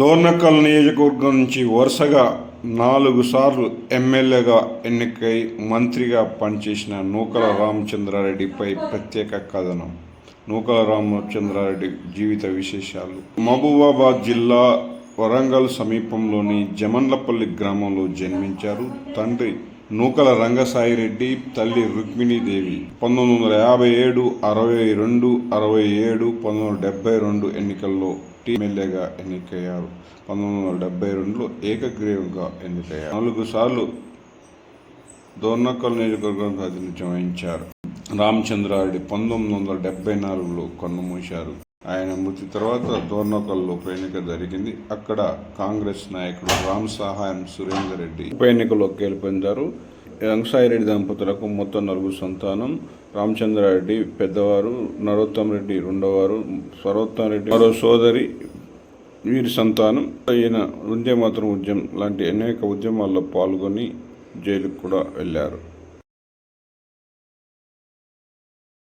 దోర్నకల్ నియోజకవర్గం నుంచి వరుసగా నాలుగు సార్లు ఎమ్మెల్యేగా ఎన్నికై మంత్రిగా పనిచేసిన నూకల రామచంద్రారెడ్డిపై ప్రత్యేక కథనం. నూకల రామచంద్రారెడ్డి జీవిత విశేషాలు. మహబూబాబాద్ జిల్లా వరంగల్ సమీపంలోని జమన్లపల్లి గ్రామంలో జన్మించారు. తండ్రి నూకల రంగసాయిరెడ్డి తల్లి రుక్మిణీదేవి పంతొమ్మిది వందల యాభై ఏడు అరవై రెండు అరవై ఏడు పంతొమ్మిది వందల డెబ్బై రెండు ఎన్నికల్లో టీ ఎమ్మెల్యేగా ఎన్నికయ్యారు. పంతొమ్మిది వందల డెబ్బై రెండులో ఏకగ్రీవంగా ఎన్నికయ్యారు. నాలుగు సార్లు దోర్నకల్ నియోజకవర్గం ప్రాతినిధ్యం వహించారు. రామచంద్రారెడ్డి పంతొమ్మిది వందల డెబ్బై నాలుగులో కన్నుమూశారు ఆయన మృతి తర్వాత దోర్నకల్లో ఉప ఎన్నిక జరిగింది. అక్కడ కాంగ్రెస్ నాయకుడు రామ్ సహాయం సురేందర్ రెడ్డి ఉప ఎన్నికలో గెలుపొందారు. రంగసాయిరెడ్డి దంపతులకు మొత్తం నలుగురు సంతానం. రామచంద్రారెడ్డి పెద్దవారు నరోత్తం రెడ్డి రెండవవారు సరోత్తం రెడ్డి మరో సోదరి వీరి సంతానం. ఈయన వందే ఉద్యమం లాంటి అనేక ఉద్యమాల్లో పాల్గొని జైలుకు కూడా వెళ్ళారు.